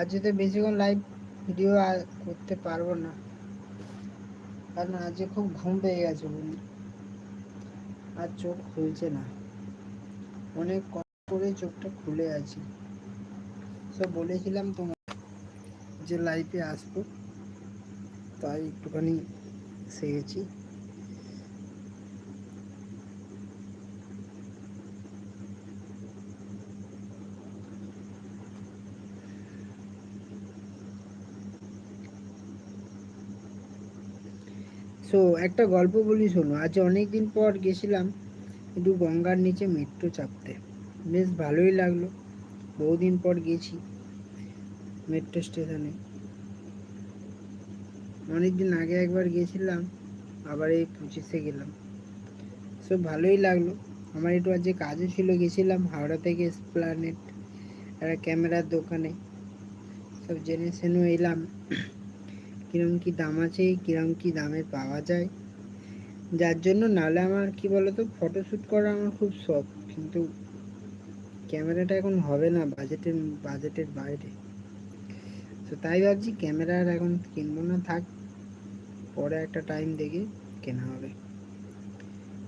আজকে বেশিক্ষণ live video করতে পারব না, কারণ আজকে খুব ঘুম পেয়ে গেছে আর চোখ খুলছে না। অনেক কষ্ট করে চোখটা খুলে আছে। সব বলেছিলাম তোমার যে লাইফে আসব, তাই একটুখানি সেগেছি সো একটা গল্প বলি, শোনো। আজ অনেক দিন পর গেছিলাম একটু গঙ্গার নিচে মেট্রো চাপতে। বেশ ভালোই লাগল। বহুদিন পর গেছি মেট্রো স্টেশনে। অনেকদিন আগে একবার গেছিলাম, আবার এই পঁচিশে গেলাম। সব ভালোই লাগল। আমার একটু আজকে কাজও ছিল, গেছিলাম হাওড়া থেকে এসপ্লানেট একটা ক্যামেরার দোকানে। সব জেনে শুনে এলাম। কিরম কি দাম আছে, কিরম কি দামে পাওয়া যায়? যার জন্য নালে আমার, কি বলতো ফটোশ্যুট করা আমার খুব শখ। কিন্তু ক্যামেরাটা এখন হবে না বাজেটের বাজেটের বাইরে। তো তাই ভাবছি ক্যামেরা আর এখন কিনবো না, থাক। পরে একটা টাইম দেখে কেনা হবে।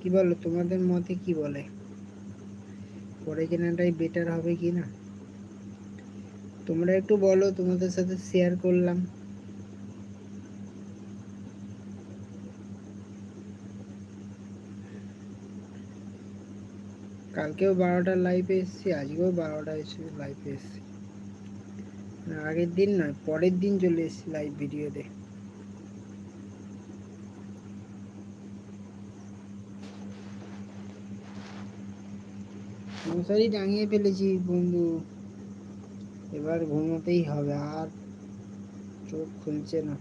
কি বলো, তোমাদের মতে কি বলে? পরে কেনাটাই বেটার হবে কি না? তোমরা একটু বলো, তোমাদের সাথে শেয়ার করলাম। কালকেও বারোটার লাইভে এসেছি আজকেও বারোটা এসে লাইভে এসেছি। না, আগের দিন নয় পরের দিন চলে এসেছি লাইভ ভিডিওতে মশারি টাঙিয়ে ফেলেছি বন্ধু। এবার ঘুমোতেই হবে আর চোখ খুলছে না।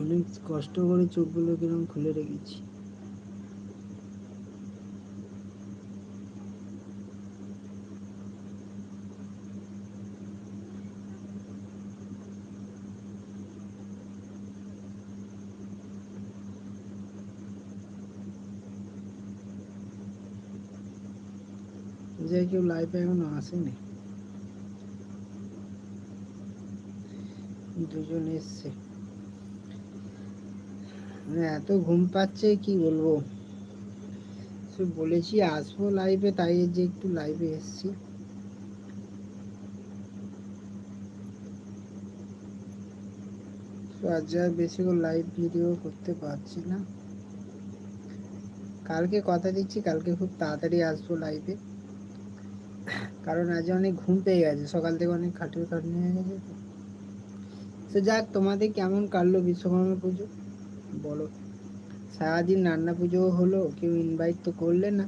অনেক কষ্ট করে চোখগুলো কিরম খুলে রেখেছি। যে কেউ লাইভে এখনও আসেনি। দুজন এসছে। মানে এত ঘুম পাচ্ছে, কি বলব? সে বলেছি, আসব লাইভে তাই যে একটু লাইভে এসছি। আজ আর বেশি করে লাইভ ভিডিও করতে পারছি না। কালকে কথা দিচ্ছি, কালকে খুব তাড়াতাড়ি আসব লাইভে কারণ আজ অনেক ঘুম পেয়ে গেছে, সকাল থেকে অনেক খাটুর খাটনি হয়ে গেছে তো। যাক, তোমাদের কেমন কাটলো বিশ্বকর্মা পুজো? বলো। সারাদিন রান্না পুজো হলো, কেউ ইনভাইট তো করলে না।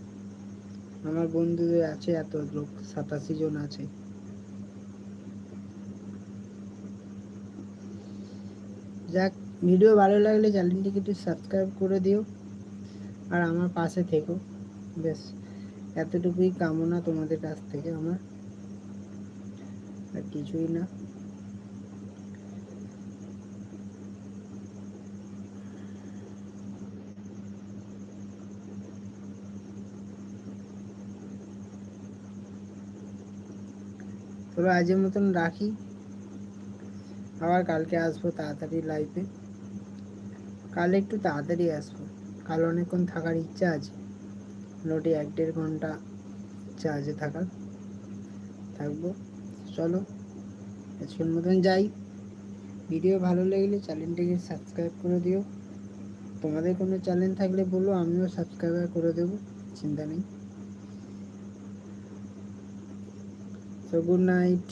আমার বন্ধুদের আছে এত লোক, সাতাশি জন আছে। যাক, ভিডিও ভালো লাগলে চ্যানেলটিকে একটু সাবস্ক্রাইব করে দিও। আর আমার পাশে থেকো বেশ এতটুকুই কামনা তোমাদের কাছ থেকে আমার। আর কিছুই না। তবে আজের মতন রাখি। আবার কালকে আসব তাড়াতাড়ি লাইভে কাল একটু তাড়াতাড়ি আসব। কাল অনেকক্ষণ থাকার ইচ্ছা আছে। মোটামুটি এক দেড় ঘণ্টা চার্জে থাকার। থাকব। চলো, আজকের মতন যাই। ভিডিও ভালো লাগলে চ্যানেলটিকে সাবস্ক্রাইব করে দিও। তোমাদের কোনো চ্যানেল থাকলে বলো, আমিও সাবস্ক্রাইব করে দেবো। চিন্তা নেই। So good night